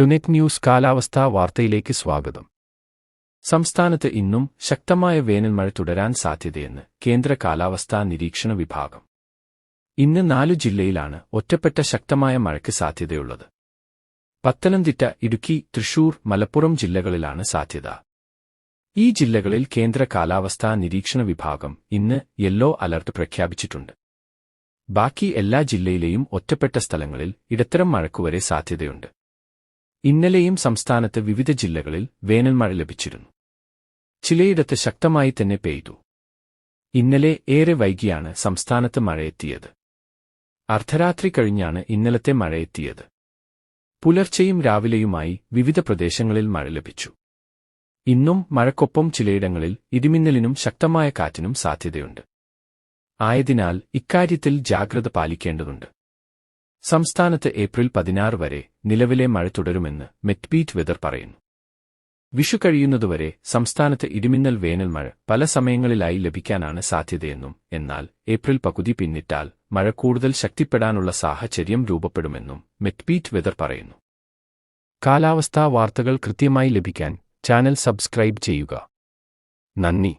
ടുനെറ്റ് news കാലാവസ്ഥാ വാർത്തയിലേക്ക് സ്വാഗതം. സംസ്ഥാനത്ത് ഇന്നും ശക്തമായ വേനൽമഴ തുടരാൻ സാധ്യതയെന്ന് കേന്ദ്ര കാലാവസ്ഥാ നിരീക്ഷണ വിഭാഗം. ഇന്ന് നാലു ജില്ലയിലാണ് ഒറ്റപ്പെട്ട ശക്തമായ മഴയ്ക്ക് സാധ്യതയുള്ളത്. പത്തനംതിട്ട ഇടുക്കി തൃശൂർ മലപ്പുറം ജില്ലകളിലാണ് സാധ്യത. ഈ ജില്ലകളിൽ കേന്ദ്ര കാലാവസ്ഥാ നിരീക്ഷണ വിഭാഗം ഇന്ന് യെല്ലോ അലർട്ട് പ്രഖ്യാപിച്ചിട്ടുണ്ട്. ബാക്കി എല്ലാ ജില്ലയിലെയും ഒറ്റപ്പെട്ട സ്ഥലങ്ങളിൽ ഇടത്തരം മഴക്കുവരെ സാധ്യതയുണ്ട്. ഇന്നലെയും സംസ്ഥാനത്ത് വിവിധ ജില്ലകളിൽ വേനൽമഴ ലഭിച്ചിരുന്നു. ചിലയിടത്ത് ശക്തമായി തന്നെ പെയ്തു. ഇന്നലെ ഏറെ വൈകിയാണ് സംസ്ഥാനത്ത് മഴയെത്തിയത്. അർദ്ധരാത്രി കഴിഞ്ഞാണ് ഇന്നലത്തെ മഴയെത്തിയത്. പുലർച്ചെയും രാവിലെയുമായി വിവിധ പ്രദേശങ്ങളിൽ മഴ ലഭിച്ചു. ഇന്നും മഴക്കൊപ്പം ചിലയിടങ്ങളിൽ ഇടിമിന്നലിനും ശക്തമായ കാറ്റിനും സാധ്യതയുണ്ട്. ആയതിനാൽ ഇക്കാര്യത്തിൽ ജാഗ്രത പാലിക്കേണ്ടതുണ്ട്. സംസ്ഥാനത്ത് ഏപ്രിൽ പതിനാറ് വരെ നിലവിലെ മഴ തുടരുമെന്ന് മെറ്റ്ബീറ്റ് വെതർ പറയുന്നു. വിഷു കഴിയുന്നതുവരെ സംസ്ഥാനത്ത് ഇടിമിന്നൽ വേനൽ മഴ പല സമയങ്ങളിലായി ലഭിക്കാനാണ് സാധ്യതയെന്നും എന്നാൽ ഏപ്രിൽ പകുതി പിന്നിട്ടാൽ മഴ കൂടുതൽ ശക്തിപ്പെടാനുള്ള സാഹചര്യം രൂപപ്പെടുമെന്നും മെറ്റ്പീറ്റ് വെതർ പറയുന്നു. കാലാവസ്ഥാ വാർത്തകൾ കൃത്യമായി ലഭിക്കാൻ ചാനൽ സബ്സ്ക്രൈബ് ചെയ്യുക. നന്ദി.